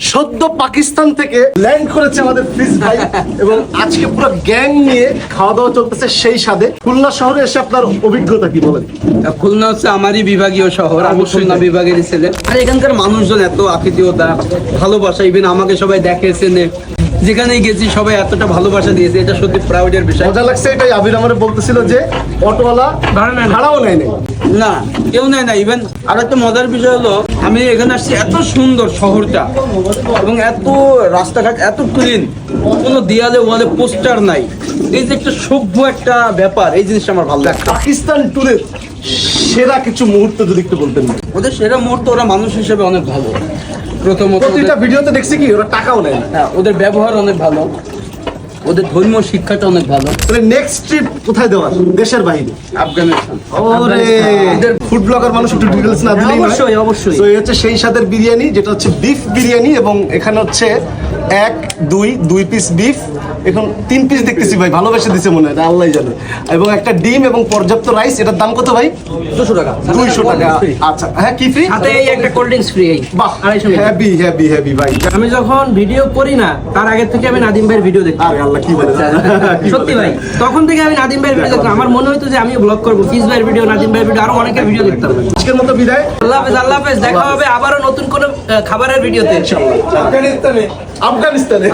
সদ্য পাকিস্তান থেকে ল্যান্ড করেছে আমাদের প্লিজ ভাই। এবং আজকে পুরো গ্যাং নিয়ে খাওয়া দাওয়া চলতেছে সেই সাথে খুলনা শহরে এসে আপনার অভিজ্ঞতা কি বলেন? খুলনা হচ্ছে আমারই বিভাগীয় শহর আমি খুলনা বিভাগের ছেলে। আর এখানকার মানুষজন এত আতিথেয়তা ভালোবাসা ইভেন আমাকে সবাই দেখে চেনে যেখানেই গেছি সবাই এতটা ভালোবাসা দিয়েছে এটা সত্যি প্রাউডের বিষয়। মজা লাগছে এটাই আবির আমার বলতেছিল যে অটোওয়ালা ভাড়া নেয় না। ভাড়াও নেয় নাই। না কেউ নেয় না ইভেন আর একটা মজার বিষয় হলো আমি এখানে আসছি এত সুন্দর শহরটা এবং এত রাস্তাঘাট এত ক্লিন কোনো দেয়ালে ওয়ালে পোস্টার নাই। এই যে একটা সভ্য একটা ব্যাপার এই জিনিসটা আমার ভালো লাগে পাকিস্তান ট্যুরের সেরা কিছু মুহূর্ত যদি একটু বলতেন। ওদের সেরা মুহূর্ত ওরা মানুষ হিসেবে অনেক ভালো। প্রথমত প্রতিটা ভিডিওতে দেখছি কি ওরা টাকাও নেয় না। হ্যাঁ ওদের ব্যবহার অনেক ভালো। ওদের ধর্মীয় শিক্ষাটা অনেক ভালো। তাহলে নেক্সট ট্রিপ কোথায় দেওয়ার? দেশের বাইরে আফগানিস্তান। ওরে ফুড ব্লগার মানুষ একটু ডিটেলস না দিলেই অবশ্যই, অবশ্যই। তো হচ্ছে সেই স্বাদের বিরিয়ানি যেটা হচ্ছে বিফ বিরিয়ানি এবং এখানে হচ্ছে এক দুই দুই পিস বিফ এখন তিন পিস দেখতেছি ভাই ভালোবেসে দিছে মনে হয় আল্লাহ জানে। এবং একটা ডিম এবং পর্যাপ্ত রাইস এটার দাম কত ভাই? দুশো টাকা। দুইশো টাকা। আচ্ছা হ্যাঁ কি ফ্রি সাথে এই একটা কোল্ড ড্রিঙ্কস ফ্রি এই বাহ আড়াইশো। হ্যাপি হ্যাপি হ্যাপি ভাই। আমি যখন ভিডিও করি না তার আগে থেকে আমি নাদিম ভাইয়ের ভিডিও দেখি আল্লাহ কি বলে সত্যি ভাই তখন থেকে আমি নাদিম ভাইয়ের ভিডিও দেখতাম আমার মনে হতো যে আমি ব্লগ করব। ফিজ ভাইয়ের ভিডিও নাদিম ভাইয়ের ভিডিও আরও অনেকের ভিডিও দেখতাম। আজকের মতো বিদায়। আল্লাহ হাফেজ আল্লাহ হাফেজ। দেখা হবে আবারও নতুন কোনো খাবারের ভিডিওতে আফগানিস্তানে। আফগানিস্তানে।